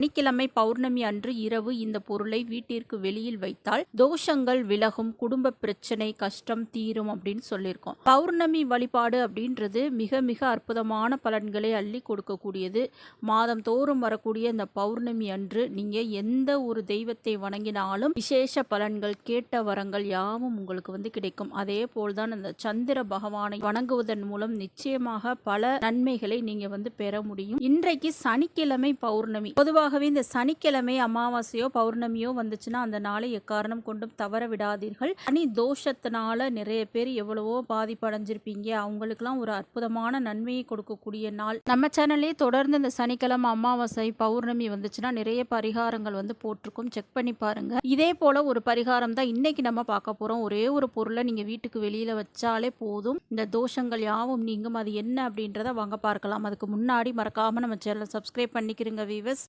சனிக்கிழமை பௌர்ணமி அன்று இரவு இந்த பொருளை வீட்டிற்கு வெளியில் வைத்தால் தோஷங்கள் விலகும் குடும்ப பிரச்சனை கஷ்டம் தீரும் அப்படின்னு சொல்லியிருக்கோம். பௌர்ணமி வழிபாடு அப்படின்றது மிக மிக அற்புதமான பலன்களை அள்ளி கொடுக்கக்கூடியது. மாதம் தோறும் வரக்கூடிய இந்த பௌர்ணமி அன்று நீங்க எந்த ஒரு தெய்வத்தை வணங்கினாலும் விசேஷ பலன்கள் கேட்ட வரங்கள் யாவும் உங்களுக்கு வந்து கிடைக்கும். அதே போல்தான் அந்த சந்திர பகவானை வணங்குவதன் மூலம் நிச்சயமாக பல நன்மைகளை நீங்க வந்து பெற முடியும். இன்றைக்கு சனிக்கிழமை பௌர்ணமி. பொதுவாக பொதுவாகவே இந்த சனிக்கிழமை அமாவாசையோ பௌர்ணமியோ வந்துச்சுன்னா அந்த நாளை எக்காரணம் கொண்டும் தவற விடாதீர்கள். சனி தோஷத்தினால நிறைய பேர் எவ்வளவோ பாதிப்படைஞ்சிருப்பீங்க. அவங்களுக்குலாம் ஒரு அற்புதமான நன்மையை கொடுக்கக்கூடிய நாள். நம்ம சேனல்லே தொடர்ந்து இந்த சனிக்கிழமை அமாவாசை பௌர்ணமி வந்துச்சுன்னா நிறைய பரிகாரங்கள் வந்து போட்டிருக்கும். செக் பண்ணி பாருங்க. இதே போல ஒரு பரிகாரம் தான் இன்னைக்கு நம்ம பார்க்க போறோம். ஒரே ஒரு பொருளை நீங்க வீட்டுக்கு வெளியில வச்சாலே போதும். இந்த தோஷங்கள் யாவும் நீங்கும். அது என்ன அப்படின்றத வாங்க பார்க்கலாம். அதுக்கு முன்னாடி மறக்காம நம்ம சேனலை சப்ஸ்கிரைப் பண்ணிக்கிறோங்க வீவர்ஸ்